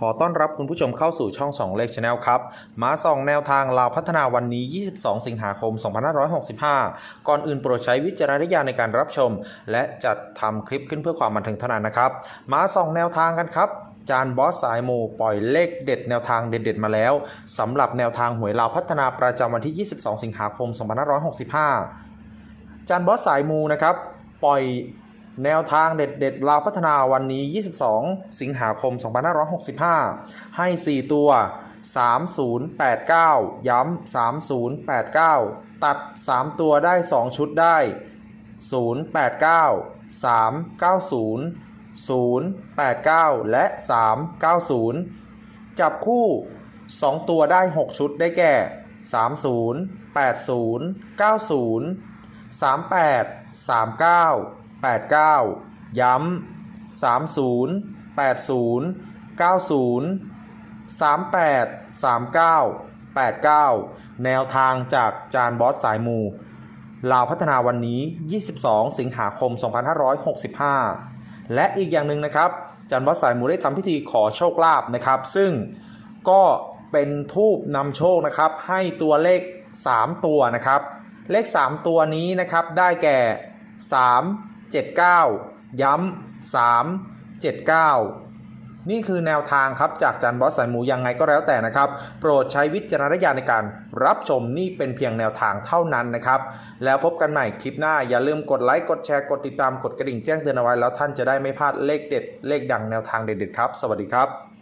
ขอต้อนรับคุณผู้ชมเข้าสู่ช่อง 2 เลขชาแนลครับ มาส่องแนวทางลาวพัฒนาวันนี้ 22 สิงหาคม 2565 ก่อนอื่นโปรดใช้วิจารณญาณในการรับชม และจัดทำคลิปขึ้นเพื่อความบันเทิงเท่านั้นนะครับ มาส่องแนวทางกันครับจานบอสสายมูปล่อยเลขเด็ดแนวทางเด็ดๆมาแล้วสำหรับแนวทางหวยลาวพัฒนาประจำวันที่ 22 สิงหาคม 2565 จานบอสสายมูนะครับปล่อย แนวทางเด็ดๆลาวพัฒนาวันนี้ 22 สิงหาคม 2565 ให้ 4 ตัว 3089 ย้ำ 3089 ตัด 3 ตัวได้ 2 ชุดได้ 089 390 089 และ 390 จับคู่ 2 ตัวได้ 6 ชุดได้แก่ 30 80 90 38 39 89 ย้ำ 30 80 90 38 39 89 แนวทางจากจานบอสสายมูลาวพัฒนาวันนี้ 22 สิงหาคม 2565 และอีกอย่างหนึ่งนะครับ จันบอสสายมูได้ทำพิธีขอโชคลาภนะครับ ซึ่งก็เป็นทูบนำโชคนะครับ ให้ตัวเลข 3 ตัวนะครับ เลข 3 ตัวนี้นะครับ ได้แก่ 3 7 9 ย้ำ 3 7 9นี่คือแนวทางครับจากจันบอสสายหมูยังไงก็แล้วแต่นะครับ โปรดใช้วิจารณญาณในการรับชมนี่เป็นเพียงแนวทางเท่านั้นนะครับ แล้วพบกันใหม่คลิปหน้าอย่าลืมกดไลค์กดแชร์กดติดตามกดกระดิ่งแจ้งเตือนเอาไว้แล้วท่านจะได้ไม่พลาดเลขเด็ดเลขดังแนวทางเด็ดๆครับ สวัสดีครับ